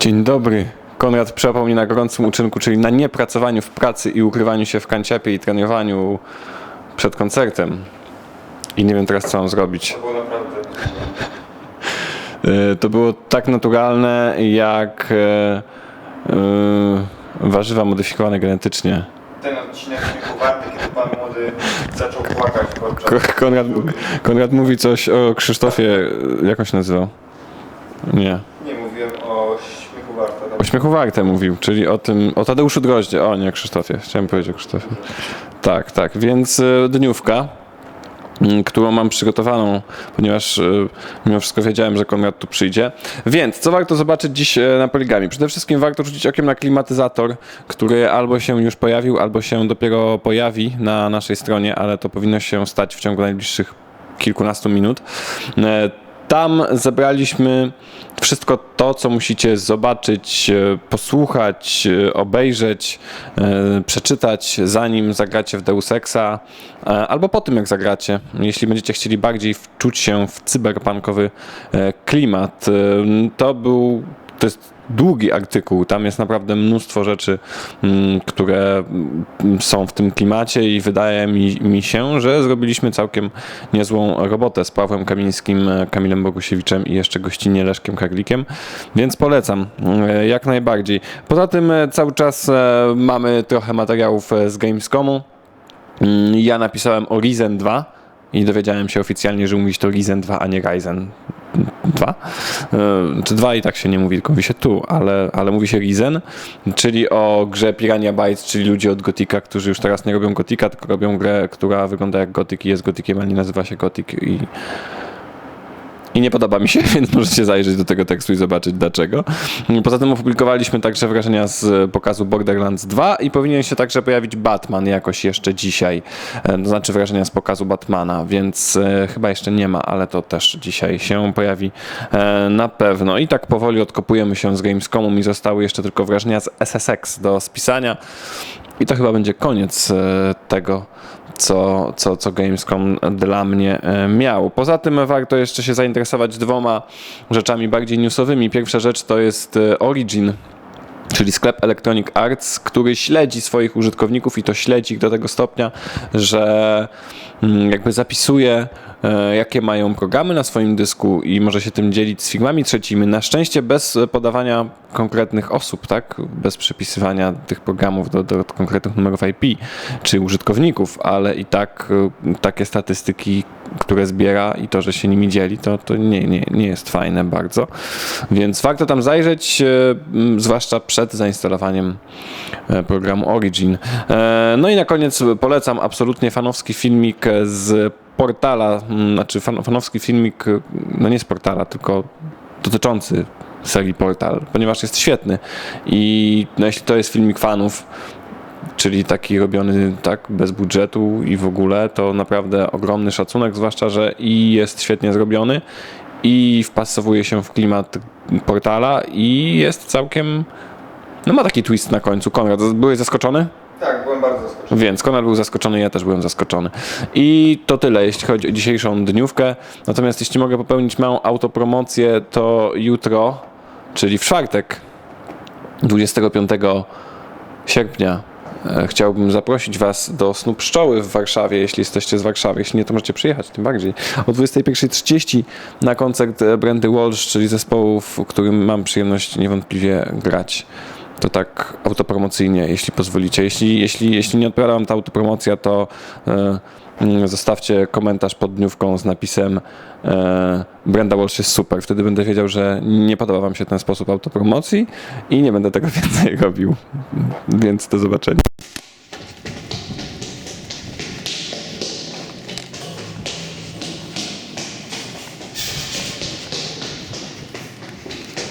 Dzień dobry. Konrad przepał mnie na gorącym uczynku, czyli na niepracowaniu w pracy i ukrywaniu się w kanciapie i trenowaniu przed koncertem. I nie wiem teraz, co mam zrobić. To było naprawdę. E, To było tak naturalne, jak e, e, warzywa modyfikowane genetycznie. Ten odcinek śmiechu warty, kiedy pan młody zaczął płakać podczas... Konrad, Konrad mówi coś o Krzysztofie, jak on się nazywał? Nie. Mówiłem o śmiechu warta. O śmiechu warte mówił, czyli o tym, o Tadeuszu Droździe, o nie Krzysztofie, chciałem powiedzieć o Krzysztofie. Tak, tak, więc e, dniówka, m, którą mam przygotowaną, ponieważ e, mimo wszystko wiedziałem, że Konrad tu przyjdzie. Więc co warto zobaczyć dziś e, na poligami? Przede wszystkim warto rzucić okiem na klimatyzator, który albo się już pojawił, albo się dopiero pojawi na naszej stronie, ale to powinno się stać w ciągu najbliższych kilkunastu minut. Tam zebraliśmy wszystko to, co musicie zobaczyć, e, posłuchać, e, obejrzeć, e, przeczytać, zanim zagracie w Deus Exa, albo po tym, jak zagracie. Jeśli będziecie chcieli bardziej wczuć się w cyberpunkowy klimat. To był, to jest długi artykuł, tam jest naprawdę mnóstwo rzeczy, mm, które mm, są w tym klimacie i wydaje mi, mi się, że zrobiliśmy całkiem niezłą robotę z Pawłem Kamińskim, e, Kamilem Bogusiewiczem i jeszcze gościnnie Leszkiem Karlikiem, więc polecam e, jak najbardziej. Poza tym e, cały czas mamy trochę materiałów z Gamescomu. Mm, Ja napisałem o Ryzen 2 i dowiedziałem się oficjalnie, że mówić to Ryzen 2, a nie Ryzen 2. E, Czy 2 i tak się nie mówi, tylko mówi się tu, ale, ale mówi się Ryzen, czyli o grze Pirania Bytes, czyli ludzie od Gotika, którzy już teraz nie robią Gotika, tylko robią grę, która wygląda jak Gotik i jest Gotikiem, a nie nazywa się Gotik i i nie podoba mi się, więc możecie zajrzeć do tego tekstu i zobaczyć dlaczego. Poza tym opublikowaliśmy także wrażenia z pokazu Borderlands 2 i powinien się także pojawić Batman jakoś jeszcze dzisiaj. E, To znaczy wrażenia z pokazu Batmana, więc e, chyba jeszcze nie ma, ale to też dzisiaj się pojawi e, na pewno. I tak powoli odkopujemy się z Gamescomu. Mi zostały jeszcze tylko wrażenia z SSX do spisania. I to chyba będzie koniec e, tego, co, co, co Gamescom dla mnie e, miał. Poza tym warto jeszcze się zainteresować dwoma rzeczami bardziej newsowymi. Pierwsza rzecz to jest e, Origin. Czyli sklep Electronic Arts, który śledzi swoich użytkowników i to śledzi ich do tego stopnia, że mm, jakby zapisuje, e, jakie mają programy na swoim dysku i może się tym dzielić z firmami trzecimi. Na szczęście bez podawania konkretnych osób, tak? Bez przypisywania tych programów do, do konkretnych numerów IP czy użytkowników, ale i tak e, takie statystyki, które zbiera i to, że się nimi dzieli, to, to nie, nie, nie jest fajne bardzo. Więc warto tam zajrzeć, e, zwłaszcza przed zainstalowaniem e, programu Origin. E, No i na koniec polecam absolutnie fanowski filmik z portala, znaczy fan, fanowski filmik, no nie z portala, tylko dotyczący serii Portal, ponieważ jest świetny i no, jeśli to jest filmik fanów, czyli taki robiony tak bez budżetu i w ogóle, to naprawdę ogromny szacunek, zwłaszcza, że i jest świetnie zrobiony i wpasowuje się w klimat portala i jest całkiem, no ma taki twist na końcu. Konrad, byłeś zaskoczony? Tak, byłem bardzo zaskoczony. Więc Konrad był zaskoczony, ja też byłem zaskoczony. I to tyle, jeśli chodzi o dzisiejszą dniówkę. Natomiast jeśli mogę popełnić małą autopromocję, to jutro, czyli w czwartek, 25 sierpnia, chciałbym zaprosić Was do Snu Pszczoły w Warszawie, jeśli jesteście z Warszawy. Jeśli nie, to możecie przyjechać, tym bardziej. O 21.30 na koncert e, Brandy Walsh, czyli zespołu, w którym mam przyjemność niewątpliwie grać. To tak autopromocyjnie, jeśli pozwolicie. Jeśli, jeśli, jeśli nie odpowiada Wam ta autopromocja, to e, mm, zostawcie komentarz pod dniówką z napisem e, Brenda Walsh jest super. Wtedy będę wiedział, że nie podoba Wam się ten sposób autopromocji i nie będę tego więcej robił. Więc do zobaczenia.